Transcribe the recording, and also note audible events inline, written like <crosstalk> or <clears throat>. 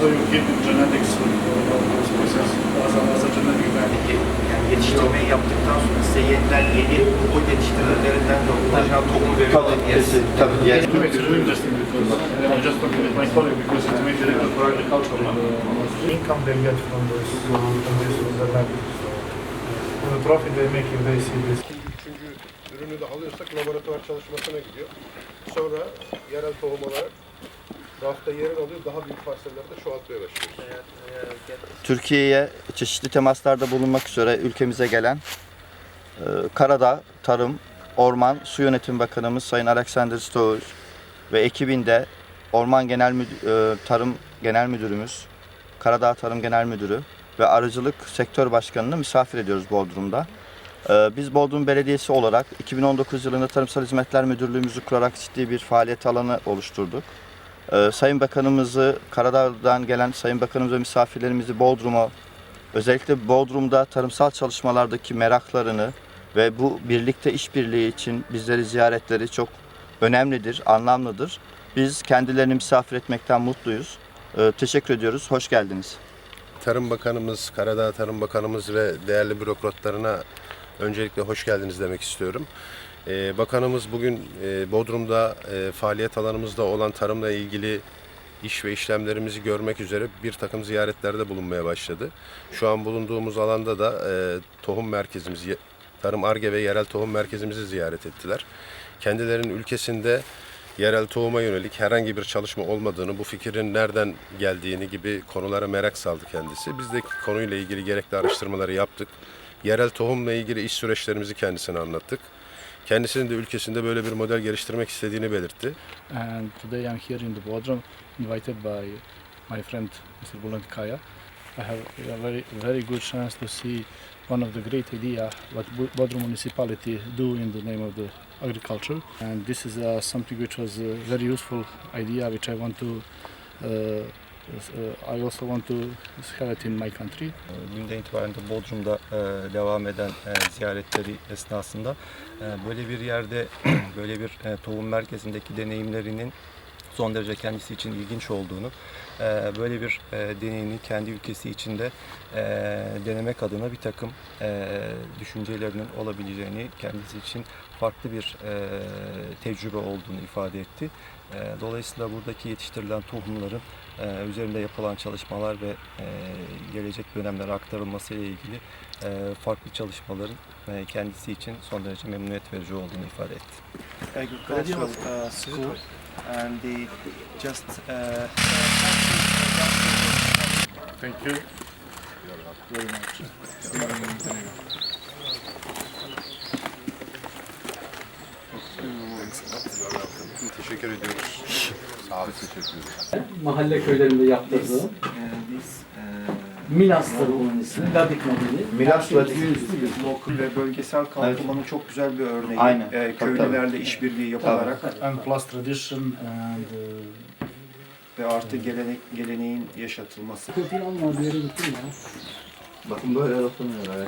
although you keep the genetics of of those process as a, as a genetic bank. Yani yetiştirmeyi yaptıktan sonra size yeni o yetiştirilerinden de orijinal tohum veriyor. Tabii, tabii. Yes. It's really interesting because uh, I'm just talking with my colleague because it's made director for agriculture. no? Income they get from this, from this from the land. The profit they make if they see this. Üçüncü ürünü de alıyorsak laboratuvar çalışmasına gidiyor. Sonra yerel tohum olarak rafta yerini alıyor, daha büyük parsellerde çoğaltmaya başlıyoruz. Türkiye'ye çeşitli temaslarda bulunmak üzere ülkemize gelen e, Karadağ Tarım, Orman, Su Yönetim Bakanımız Sayın Alexander Stoğuz ve ekibinde Orman Genel Müdü- e, Tarım Genel Müdürümüz, Karadağ Tarım Genel Müdürü ve Arıcılık Sektör Başkanı'nı misafir ediyoruz Bodrum'da. E, Biz Bodrum Belediyesi olarak 2019 yılında Tarımsal Hizmetler Müdürlüğümüzü kurarak ciddi bir faaliyet alanı oluşturduk. Ee, Sayın Bakanımızı, Karadağ'dan gelen Sayın Bakanımız ve misafirlerimizi Bodrum'a, özellikle Bodrum'da tarımsal çalışmalardaki meraklarını ve bu birlikte işbirliği için bizleri ziyaretleri çok önemlidir, anlamlıdır. Biz kendilerini misafir etmekten mutluyuz. Ee, Teşekkür ediyoruz, hoş geldiniz. Tarım Bakanımız, Karadağ Tarım Bakanımız ve değerli bürokratlarına öncelikle hoş geldiniz demek istiyorum. Ee, Bakanımız bugün e, Bodrum'da e, faaliyet alanımızda olan tarımla ilgili iş ve işlemlerimizi görmek üzere bir takım ziyaretlerde bulunmaya başladı. Şu an bulunduğumuz alanda da e, tohum merkezimiz, Tarım Arge ve Yerel Tohum Merkezimizi ziyaret ettiler. Kendilerinin ülkesinde yerel tohuma yönelik herhangi bir çalışma olmadığını, bu fikrin nereden geldiğini gibi konulara merak saldı kendisi. Biz de konuyla ilgili gerekli araştırmaları yaptık. Yerel tohumla ilgili iş süreçlerimizi kendisine anlattık. Kendisinin de ülkesinde böyle bir model geliştirmek istediğini belirtti. and today I'm here in the Bodrum, invited by my friend Mr. Bulant Kaya. I have a very, very good chance to see one of the great idea what Bo- Bodrum municipality do in the name of the agriculture. And this is uh, something which was a very useful idea, which I want to. Uh, I also want to have it in my country. günden itibaren de Bodrum'da e, devam eden e, ziyaretleri esnasında e, böyle bir yerde <clears throat> böyle bir tohum merkezindeki deneyimlerinin son derece kendisi için ilginç olduğunu, e, böyle bir e, deneyimi kendi ülkesi içinde e, denemek adına bir takım e, düşüncelerinin olabileceğini kendisi için farklı bir e, tecrübe olduğunu ifade etti. E, dolayısıyla buradaki yetiştirilen tohumların e, üzerinde yapılan çalışmalar ve e, gelecek dönemlere aktarılması ile ilgili e, farklı çalışmaların e, kendisi için son derece memnuniyet verici olduğunu ifade etti. Agricultural uh, school and they just uh, Thank you. Very much. Teşekkür ediyoruz. Sağ olun. mahalle köylerinde yaptırdığı Milas'tır onun ismi. Ladik modeli. Milas Ladik. lokal ve bölgesel kalkınmanın çok güzel bir örneği. Aynen. Tabii, köylülerle işbirliği yapılarak And plus tradition and uh, ve artı gelenek, geleneğin yaşatılması. Kötü alma bir yere gittim ya. Bakın böyle yapılmıyor.